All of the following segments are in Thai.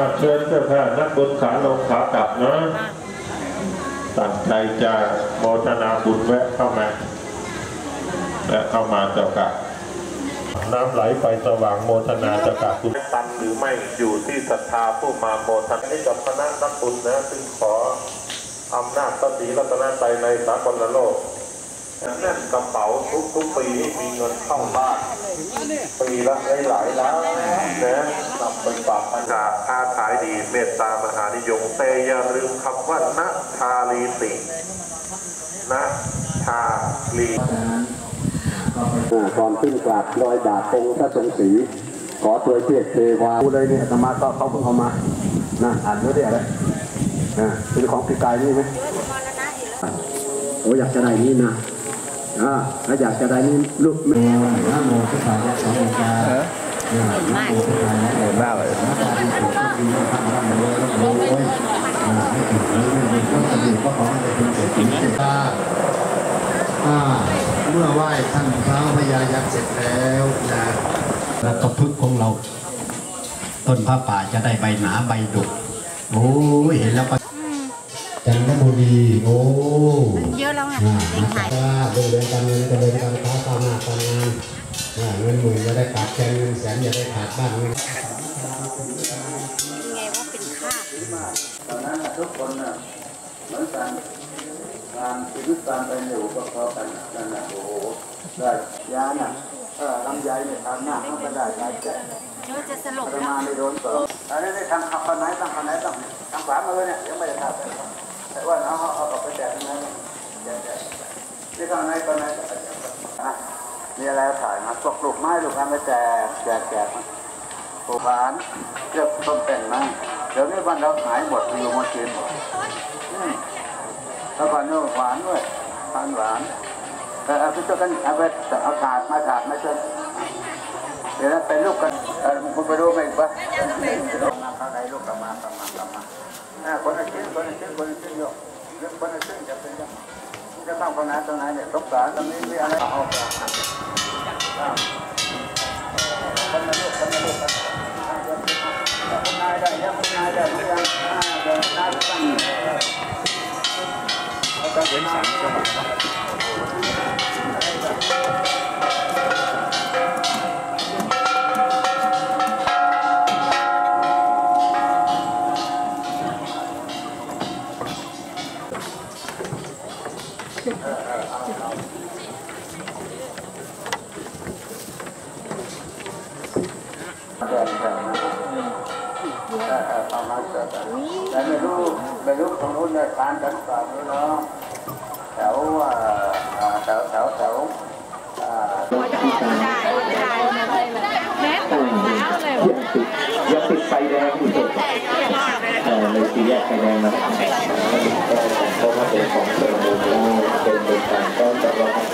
เหมือนนี้อะเชิญเจ้าค่ะนักบุญขาลงขากลับนะตั้งใจจะโมทนาบุญแวะเข้ามาแวะเข้ามาเจ้าค่ะน้ำไหลไฟสว่างโมทนาเจ้าค่ะคุณตันหรือไม่อยู่ที่ศรัทธาผู้มาโมทนาให้กับคณะนักบุญนะซึ่งขออำนาจพระศรีรัตนตรัยในสากลโลก แน่นกระเป๋าทุกทุกๆปีมีเงินเข้าบ้านปีละหลายๆล้านนะนำไปฝากพันจากค้าขายดีเมตตามหานิยมแต่อย่าลืมคำว่านะทาลีตินะทาลีก่อนขึ้นกราบรอยบาทองค์พระสงฆ์ศรีขอตัวเทพเทวาดูเลยเนี่ยธรรมะก็เขาเพิ่งเอามานะอ่านด้วยได้อะไรอ่าเป็นของปีกายนี่ไหมโอ้อยากจะได้นี่นะ อ่าถ้าอยากจะได้นี่ลูกแม่นะโมพุทธายะสององค์กานะโมพุทธาเออบ้าเลยนะโอ้ยอ่าให้ถึงนี้ไม่เป็นต้นสติก็ขอให้เป็นเศรษฐีเศรษฐีอ่าเมื่อไหว้ท่านพระพญายักษ์เสร็จแล้วนะแล้วก็พึกของเรา ต้นผ้าป่าจะได้ใบหนาใบดุโอ้ยเห็นแล้วก็ จันทบุรีโอ้เยอะแล้วไงอ่าเด็กหายถ้าดูเรื่องการเงินจะเดินการค้าการหน้าการงานอ่าเงินหมื่นจะได้ขาดแคลนเงินแสนจะได้ขาดบ้านเงินยังไงว่าเป็นค่าบตอนนั้นน่ะทุกคนน่ะเหมือนกันการชีวิตการไปอยู่ก็พอกันน่ะนั่นแหละโอ้โหได้ยาน่ะเออลำไยเนี่ยทำหน้าเขาก็ได้ได้แจกเยอะจะสลบประแล้วมาณในโดนต่ออันนี้ได้ทางขับคนไหนตั้งคนไหนตั้งทางขวามือเนี่ยยังไม่ได้ทำ แต่ว่าเอาเอาเอาไปแจกตรงนั้นแจกแจกที่ทางไหนคนไหนนะมีอะไรถ่ายมาปลกปลูกไม้ลูกทำไปแจกแจกแจกปลูกหวานเลือกต้นแต่งนะเดี๋ยวนี้บ้านเราหายหมดอยู่หมดกินหมดแล้วก่อนนี่หวานด้วยทานหวานแต่เอาไปช่วยกันเอาไปเอาถาดมาถาดมาช่วยเดี๋ยวนั้นเป็นลูกกันเออคุณไปดูไหมปะมาข้างในลูกกลับมากลับมากลับมา อ่าคนละชิ้นคนละชิ้นคนละชิ้นโยกเรื่องคนละชิ้นจะเป็นยังจะต้องคนไหนตรงไหนเนี่ยสงสารตรงนี้มีอะไรเอาเอาคนละลูกคนละลูกกันคุณนายได้ยังคุณนายได้ยังอ่าเดี๋ยวนายต้อง ประมาณเกิดแต่ไม่รู้ไม่รู้ตรงนู้นเนี่ยทานกันก่อนนี่เนาะแถวอ่าแถวแถวแถวยังติดไฟแดงอยู่เออเลยสี่แยกไฟแดงนะครับเพราะว่าเป็นของเสริมมูลเป็นเป็นการต้อนรับเราครับ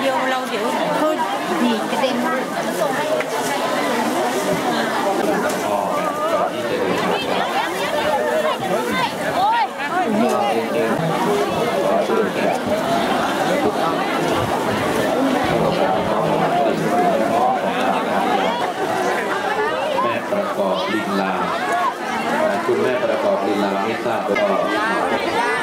เดียวเราเดี๋ยวเขาดีกระเด็น แม่ประกอบลินลาคุณแม่ประกอบลินลาไม่ทราบก็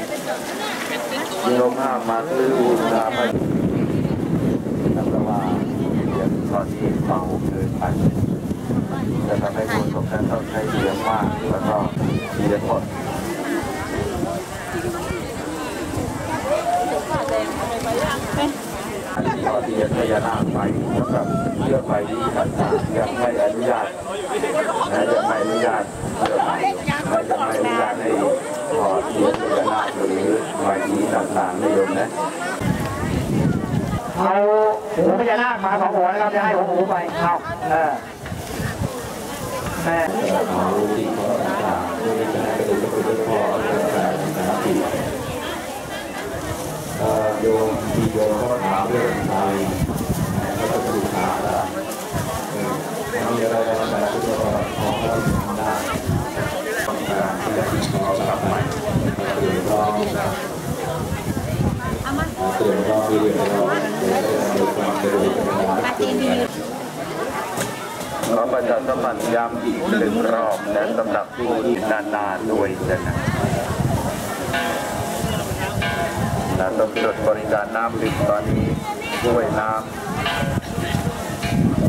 โยมห้ามาซื้อบูชาพระแล้วก็ว่าเดี๋ยวตอนนี้เมาเกินไปจะทำให้คนสงฆ์นั้นต้องใช้เสียงมากแล้วก็เสียงหมดอันนี้ขอเรียนพญานาคไปนะครับเรื่องไปที่ต่างๆยังไม่อนุญาตนะยังไม่อนุญาตเรื่องใหม่นะยังไม่อนุญาตให้ ขอทียนพญานาหรือใบนี้ต่างๆนิยมนะเอาหูพญานาคมาสองหัวนะครับจะให้หัวหูไปเอาเออแม่เอาสิ่งของต่างๆเพื่อที่จะให้กระดูกกระดูกพ่อต่างๆนะครับที่เอ่อโยมที่โยมก็ถามเรื่องไทยแล้วก็กระดูกขาแล้วเออมีอะไรบ้างแต่ทุกคนขอให้ทำได้ต้องการที่จะที่เราทำใหม่ตื่ นร้องตื่นร้องมีเรื่องเราดี๋ยวจะมีความกระดูกกระดาษตื่นกันขอประชาสัมพันธ์ย้ำอีกหนึ่งรอบและสำหรับผู้ที่นานๆด้วยนะครับนะต้องจดบริการน้ำดื่มตอนนี้ด้วยน้ำ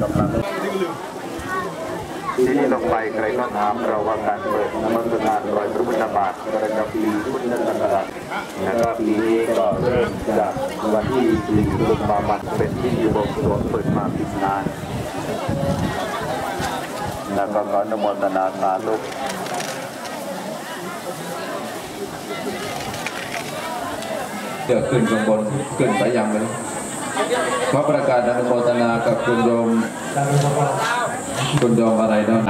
กำลัง ที่นี่ลงไปใครก็ถามเราว่าการเปิดนมัสการรอยพระพุทธบาทประจำปีพุทธศักราชนะครับปีนี้ก็เริ่มจากวันที่4กุมภาพันธ์เป็นที่บวงสรวงเปิดมาปินานแล้วก็ขออนุโมทนาสาธุเดี๋ยวขึ้นข้างบนขึ้นสายยังเลยขอประกาศอนุโมทนากับคุณโยม คุณโยมอะไรเนาะ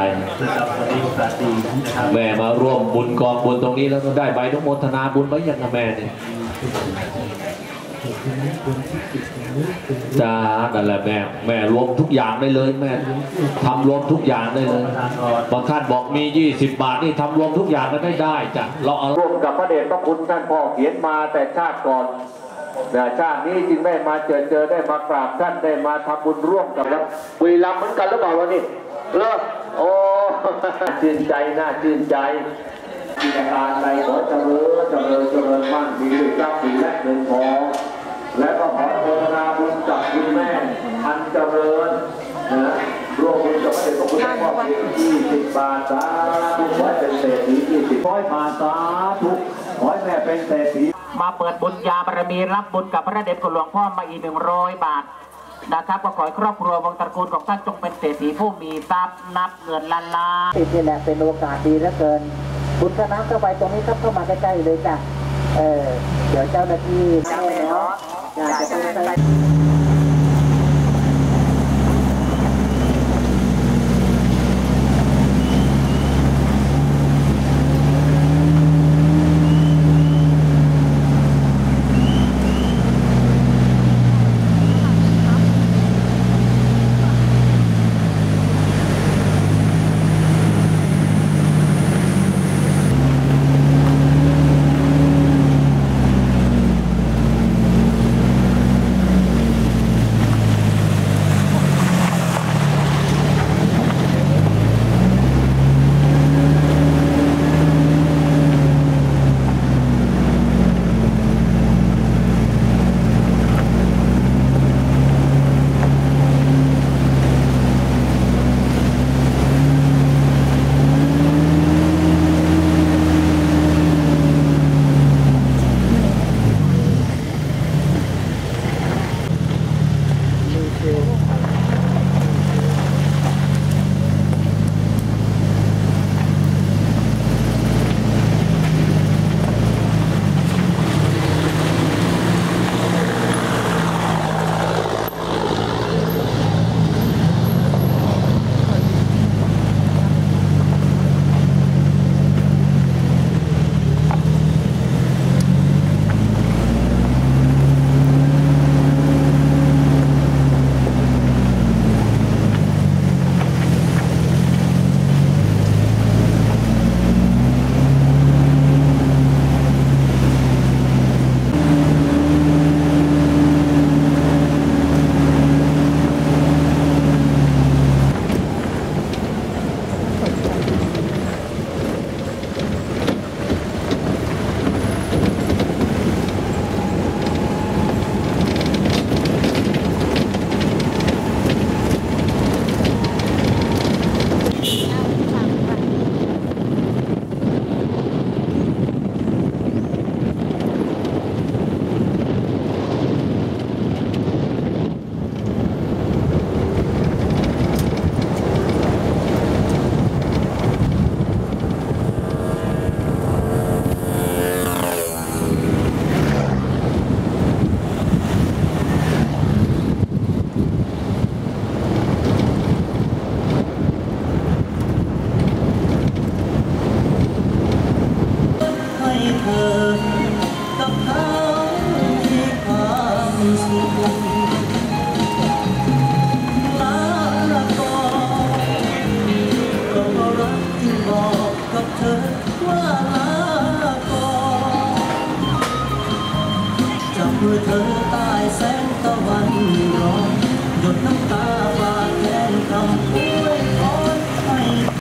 แม่มาร่วมบุญกองบุญตรงนี้แล้วก็ได้ใบอนุโมทนาบุญไว้ยังนะแม่เนี่ยจ้านั่นแหละแม่แม่รวมทุกอย่างได้เลยแม่ทำรวมทุกอย่างได้เลยบางท่านบอกมี 20 บาทนี่ทำรวมทุกอย่างก็ได้ได้จ้ะเราเอาร่วมกับพระเดชพระคุณท่านพ่อเขียนมาแต่ชาติก่อนแต่ชาตินี้จึงได้มาเจอเจอได้มากราบท่านได้มาทำบุญร่วมกับแล้วบุรีรัมย์เหมือนกันหรือเปล่าวะนี่ เลอโอ้ชื่นใจน่าชื่นใจกิจการใดขอเจริญเจริญเจริญมั่นมีด้วยทรัพย์สินและเงินทองและก็ขอโมทนาบุญกับคุณแม่อันเจริญนะร่วมบุญกับพระเดชพระคุณท่านพ่อเพียงยี่สิบบาทสาธุขอให้เป็นเศรษฐียี่สิบร้อยบาทสาธุขอให้แม่เป็นเศรษฐีมาเปิดบุญญาบารมีรับบุญกับพระเดชคุณหลวงพ่อมาอีกหนึ่งร้อยบาท นะครับก็ขอให้ครอบครัววงตระกูลของท่านจงเป็นเศรษฐีผู้มีทรัพย์นับเงินล้านล้านติดนี่แหละเป็นโอกาสดีเหลือเกินคุณคณะเข้าไปตรงนี้ครับเข้ามาใกล้ๆเลยจ้ะเออเดี๋ยวเจ้าหน้าที่ให้เนาะอยากจะไป